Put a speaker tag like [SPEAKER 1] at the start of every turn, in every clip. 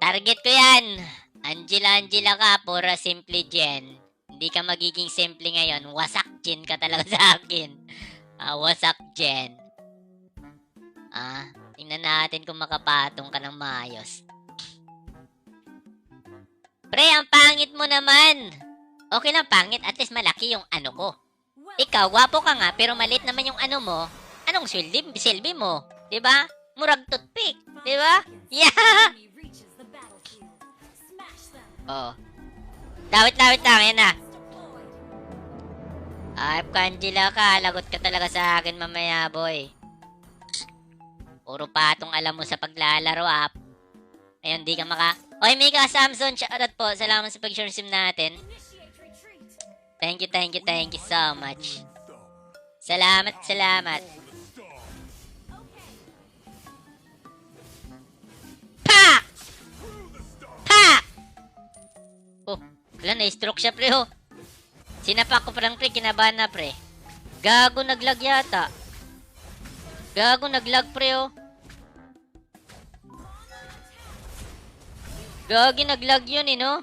[SPEAKER 1] Target ko yan. Angela, Angela ka. Pura simple gen. Hindi ka magiging simple ngayon. Wasak gen ka talaga sa akin. Ah, wasak gen. Ah, tingnan natin kung makapatong ka ng maayos. Pre, ang pangit mo naman. Okay lang pangit, at least malaki yung ano ko. Ikaw, gwapo ka nga, pero malit naman yung ano mo. Anong silbi, silbi mo? ba? Murag toothpick. 'Di ba? Yeah! Oo. Dawit, dawit lang, yan na. Ay, Angela ka, lagot ka talaga sa akin mamaya, boy. Puro patong alam mo sa paglalaro, ah. Ayun, di ka maka... Oy, Mika Samson, shoutout po. Salamat sa pag-share sim natin. Thank you, thank you, thank you so much. Salamat, salamat. Oh, wala na-stroke siya, pre, oh. Sinapak ko parang, pre, kinabahan na, pre. Gago naglag yata. Gago naglag, pre, oh. Gagi naglag yun, eh, no?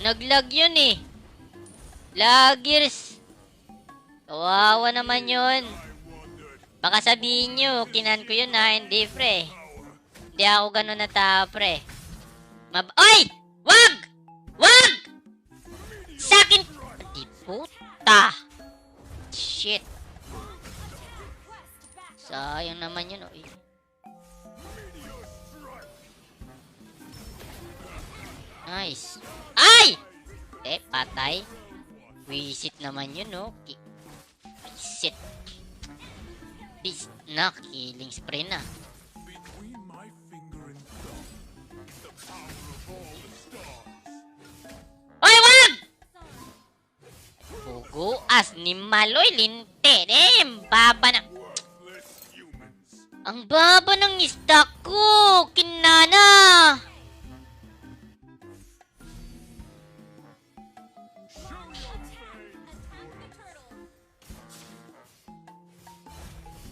[SPEAKER 1] Naglag yun, eh. Lagers. Kawawa naman yun. Baka sabihin nyo, kinan ko yun ha, hindi pre. Hindi ako ganun na tao pre. Mab- Oy! Wag! Wag! Sakin! Di puta! Shit. Sayang naman yun. Oh. Nice. Ay! Eh, patay. Wisit naman yun, no? Ki- Wisit. Bis na, killing spree na. Puguas ni Maloy Linte. Eh, ang baba
[SPEAKER 2] humans.
[SPEAKER 1] Ang baba ng isda ko! Kinana!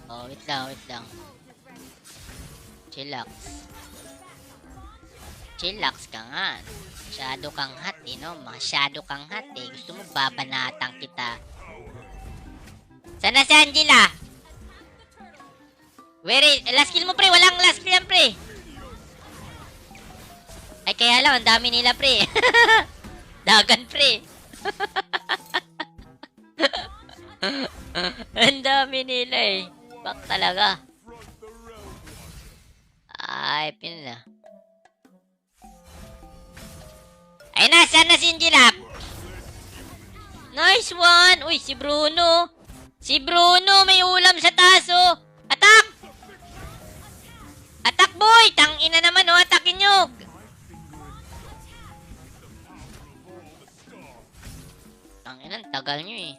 [SPEAKER 1] Oh, wait lang, wait lang. Chillax. Chillax ka nga. Masyado kang hot, eh, no? Masyado kang hot, eh. Gusto mo babanatang kita. Sana si Angela? Where is... Last kill mo, pre. Walang last kill yan, pre. Ay, kaya lang. Ang dami nila, pre. Dagan, pre. ang dami nila, eh. Bak talaga. Ay, pin na. Ay na, sana si Angela. Nice one. Uy, si Bruno. Si Bruno, may ulam sa taso. Atak! Atak, boy! Tangina naman, oh. Atakin nyo. Tangina, ang tagal nyo, eh.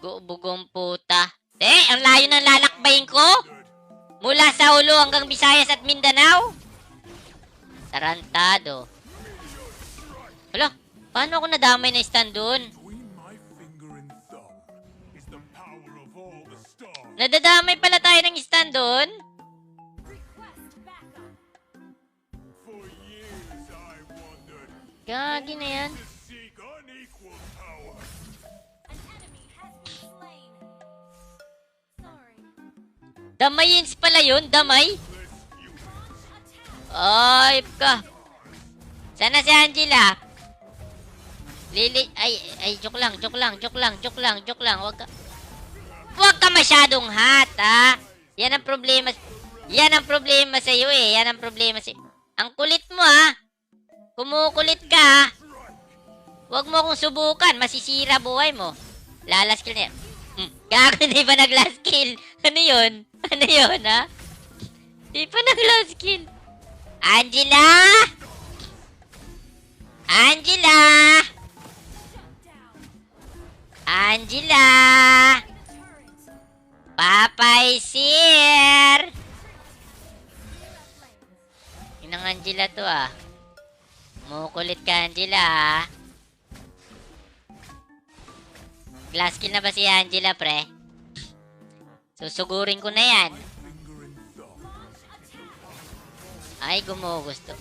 [SPEAKER 1] Bugong puta. Eh, ang layo ng lalakbayin ko. Mula sa ulo hanggang Visayas at Mindanao. Tarantado. Hala, paano ako nadamay na stand doon? Nadadamay pala tayo ng stand doon? Gagi na yan. Damayins pala yun, damay. Ay, ka. Sana si Angela. Lili, ay, ay, joke lang, joke lang, joke lang, joke lang, joke lang. Wag ka. Huwag ka masyadong hot, ha? Yan ang problema. Yan ang problema sa iyo eh. Yan ang problema sa Ang kulit mo, ha? Kumukulit ka, ha? Huwag mo akong subukan. Masisira buhay mo. Lalas kill na yan. Hmm. Gago, di ba nag-last kill? Ano yun? Ano yun, ha? Di pa nag-last kill. Angela! Angela! Angela! Papay sir! Inang Angela to ah. Mukulit ka Angela ah. Glass kill na ba si Angela pre? Susugurin ko na yan. Ay, gumugusto.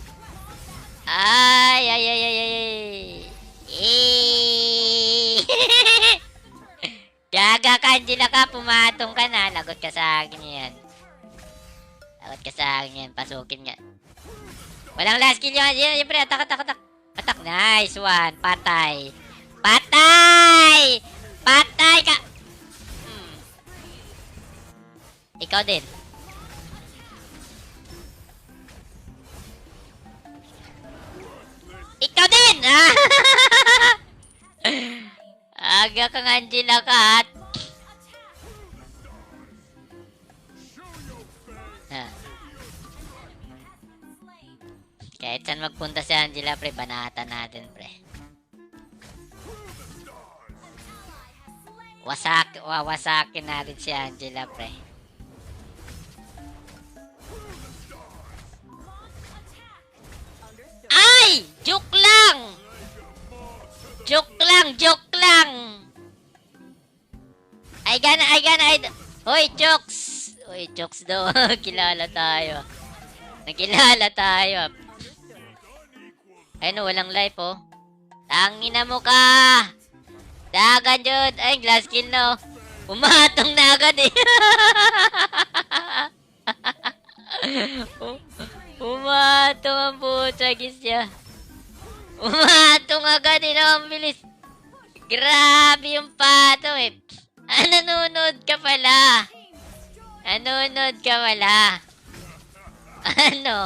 [SPEAKER 1] Ay, ay, ay, ay, ay. Eh. Gaga ka, Angela ka, pumatong ka na. Lagot ka sa akin yan. Lagot ka sa akin yan, pasukin nga. Walang last kill yun. Yan, siyempre, atak, atak, atak. Atak, nice one. Patay. Patay! Patay ka! Hmm. Ikaw din. Ikaw din! Aga kang Angela ka at... Ha. Kahit saan magpunta si Angela, pre, banatan natin, pre. Wasak, wawasakin natin si Angela, pre. Ay! Joke lang! Joke lang, joke Ay gana, ay gana, ay... Hoy, jokes! Hoy, jokes daw. Kilala tayo. Nakilala tayo. Ay no, walang life oh. Tangina mo ka! Dagan jud! Ay, glass kill no. Umatong na agad eh. U- Umatong ang putragis niya. Umatong agad eh, no? Ang bilis. Grabe yung pato eh. Ah, nanonood ka pala. Nanonood ka pala. Ano?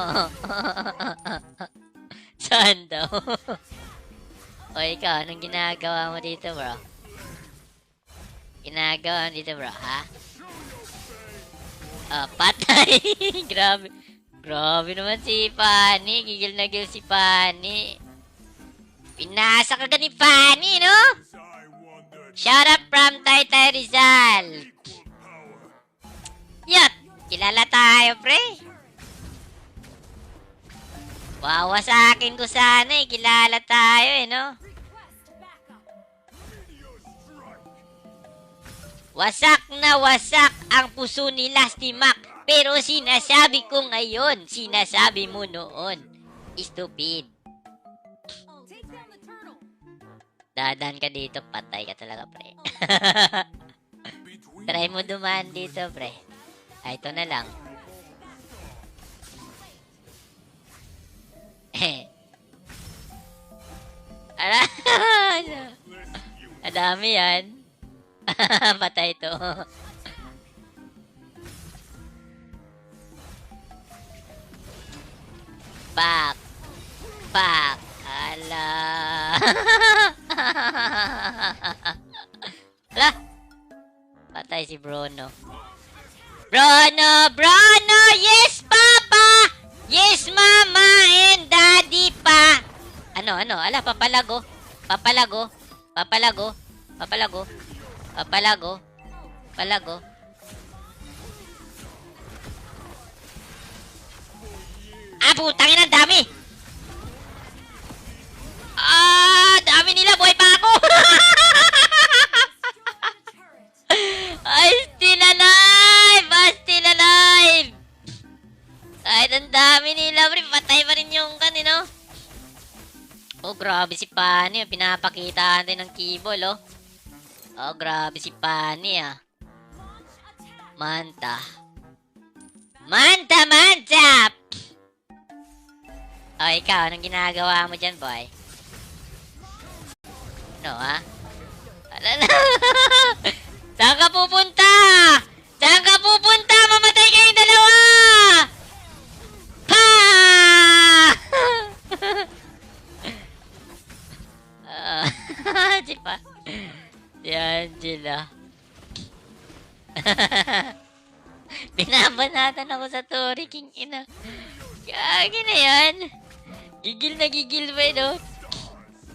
[SPEAKER 1] Saan daw? o ikaw, anong ginagawa mo dito, bro? Ginagawa mo dito, bro, ha? Ah, patay! Grabe. Grabe naman si Fanny. Gigil na gigil si Fanny. Pinasa ka ni Fanny, no? Shout out from Taytay Rizal. Yat! Kilala tayo, pre. Wawa sa akin ko sana eh. Kilala tayo eh, no? Wasak na wasak ang puso ni Lasty Mac. Pero sinasabi ko ngayon, sinasabi mo noon. Stupid. Dadan ka dito, patay ka talaga, pre. Try mo dumaan dito, pre. Ay, ito na lang. Ara! Madami yan. Patay to. Pak! Pak! Ala! Ala! Patay si Bruno. Bruno! Bruno! Yes, Papa! Yes, Mama and Daddy pa! Ano, ano? Ala, papalago. Papalago. Papalago. Papalago. Papalago. Papalago. Ah, putang ina, ang dami! Si Pani. ah. Pinapakita natin ng keyball, oh. Oh, grabe si Pani, ah. Manta. Manta, manta! Oh, ikaw, anong ginagawa mo dyan, boy? No, ha? Ala na! Si Angela. Binabanatan ako sa Tori King ina. Gagi na yan. Gigil na gigil ba no?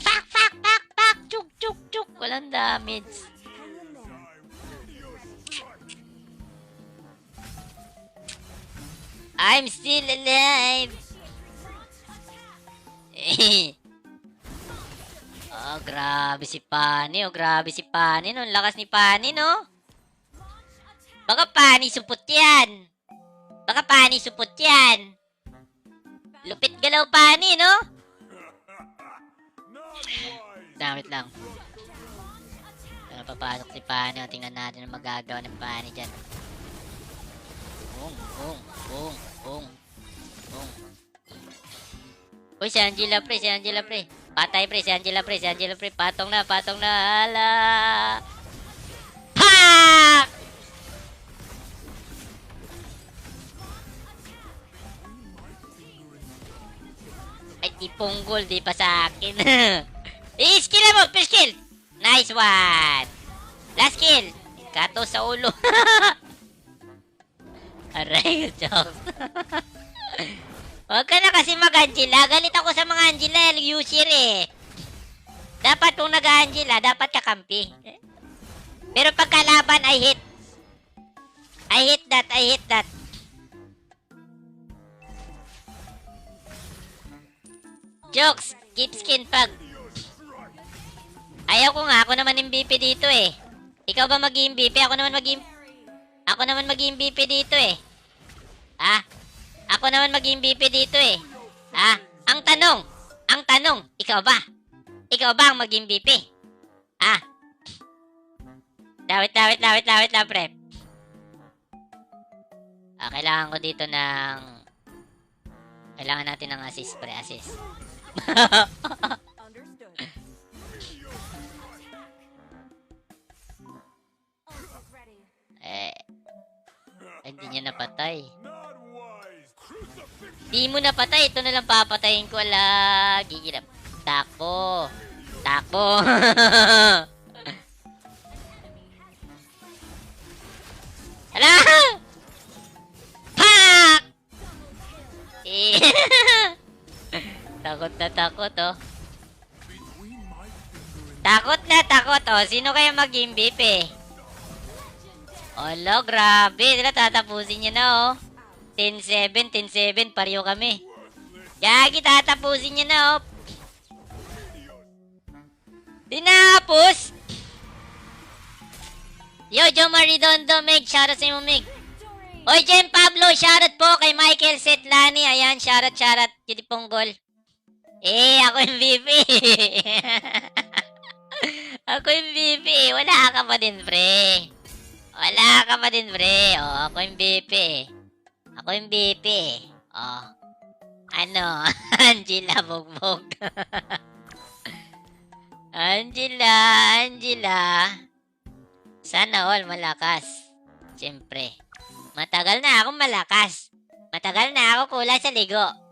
[SPEAKER 1] Pak, pak, pak, pak! Chuk, chuk, chuk! Walang damage. I'm still alive! oh, grabe si Pani. Oh, grabe si Pani. No, lakas ni Pani, no? Baka pani supot yan. Baka pani supot yan. Lupit galaw pani, no? Damit lang. Ano papasok si Pani? O, Tingnan natin ang magagawa ng Pani dyan. Boom, boom, boom, boom, boom. Uy, si Angela pre, si Angela pre. Patay pre, si Angela pre, si Angela pre. Patong na, patong na. Hala. Pak! Ay, di punggol, di pa sa akin. I-skill mo, first kill. Nice one. Last kill. Kato sa ulo. Aray, jokes. Huwag ka na kasi mag-Angela. Galit ako sa mga Angela. User eh. Dapat kung nag-Angela, dapat kakampi. Pero pagkalaban, I hate. I hate that, I hate that. Jokes, keep skin pag. Ayaw ko nga, ako naman MVP dito eh. Ikaw ba mag MVP? Ako naman mag Ako naman mag MVP dito eh. Ah? Ako naman mag MVP dito eh. Ah? Ang tanong, ang tanong, ikaw ba? Ikaw ba ang mag MVP? Ah? Dawit, dawit, dawit, dawit lang, pre. Ah, kailangan ko dito ng... Kailangan natin ng assist, pre, assist. Eh, hindi niya napatay. Di mo napatay, ito na lang papatayin ko. Ala, gigilap. Takbo. Takbo. Ala! Pak! Eh. takot na takot, oh. Takot na takot, oh. Sino kaya mag-MVP? Olo, grabe. Sila tatapusin niya na, oh. 10-7, 10-7. Pareho kami. Gagi, tatapusin niya na, oh. Tinapos! Yo, Joe Maridondo, Meg. Shoutout sa imo, Meg. Oy, Jem Pablo, shoutout po kay Michael Setlani. Ayan, shoutout, shoutout. Cutie Ponggol. Eh, ako yung MVP. ako yung MVP. Wala ka pa din, pre. Wala ka pa din, pre. Oh, ako yung MVP. Ako yung MVP. Oh. Ano? Angela Bugbog. Angela, Angela. Sana all malakas. Siyempre. Matagal na akong malakas. Matagal na ako kulay sa ligo.